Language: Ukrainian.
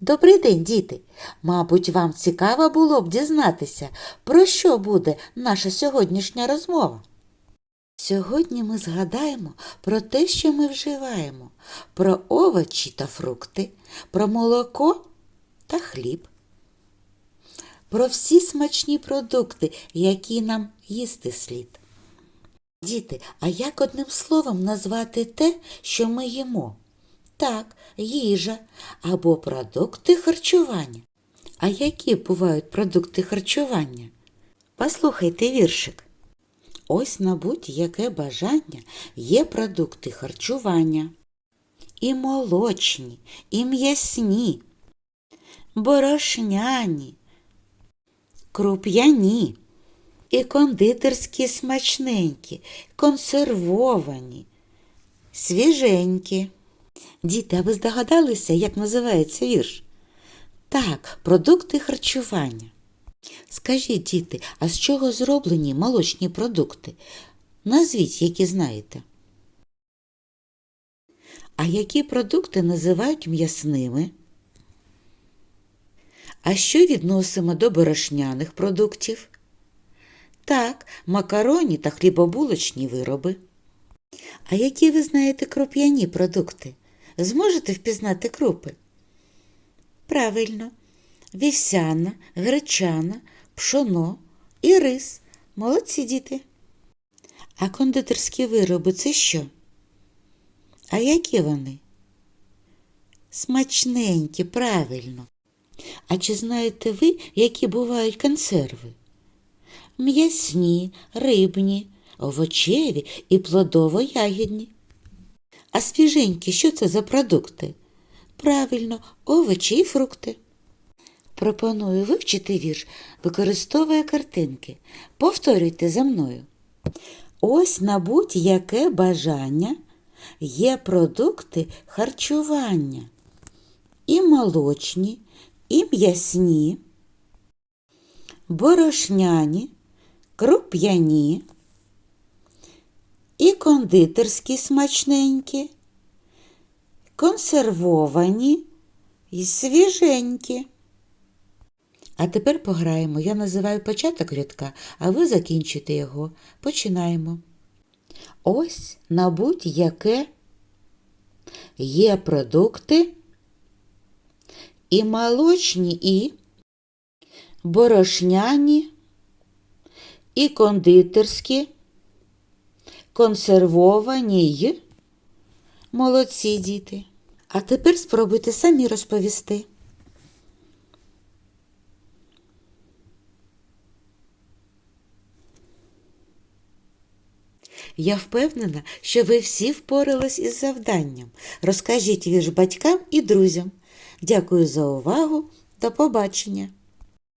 Добрий день, діти! Мабуть, вам цікаво було б дізнатися, про що буде наша сьогоднішня розмова. Сьогодні ми згадаємо про те, що ми вживаємо, про овочі та фрукти, про молоко та хліб, про всі смачні продукти, які нам їсти слід. Діти, а як одним словом назвати те, що ми їмо? Так, їжа або продукти харчування. А які бувають продукти харчування? Послухайте віршик. Ось на будь-яке бажання є продукти харчування. І молочні, і м'ясні, борошняні, круп'яні, і кондитерські смачненькі, консервовані, свіженькі. Діти, а ви здогадалися, як називається вірш? Так, продукти харчування. Скажіть, діти, а з чого зроблені молочні продукти? Назвіть, які знаєте. А які продукти називають м'ясними? А що відносимо до борошняних продуктів? Так, макароні та хлібобулочні вироби. А які ви знаєте круп'яні продукти? Зможете впізнати крупи? Правильно, вівсяна, гречана, пшоно і рис. Молодці діти. А кондитерські вироби це що? А які вони? Смачненькі, правильно. А чи знаєте ви, які бувають консерви? М'ясні, рибні, овочеві і плодово-ягідні. А свіженькі, що це за продукти? Правильно, овочі і фрукти. Пропоную вивчити вірш, використовує картинки. Повторюйте за мною. Ось на будь-яке бажання є продукти харчування. І молочні, і м'ясні, борошняні, круп'яні, і кондитерські смачненькі, консервовані і свіженькі. А тепер пограємо. Я називаю початок рядка, а ви закінчите його. Починаємо. Ось на будь-яке є продукти і молочні, і борошняні, і кондитерські, консервовані й молодці діти. А тепер спробуйте самі розповісти. Я впевнена, що ви всі впорались із завданням. Розкажіть вірш батькам і друзям. Дякую за увагу. До побачення!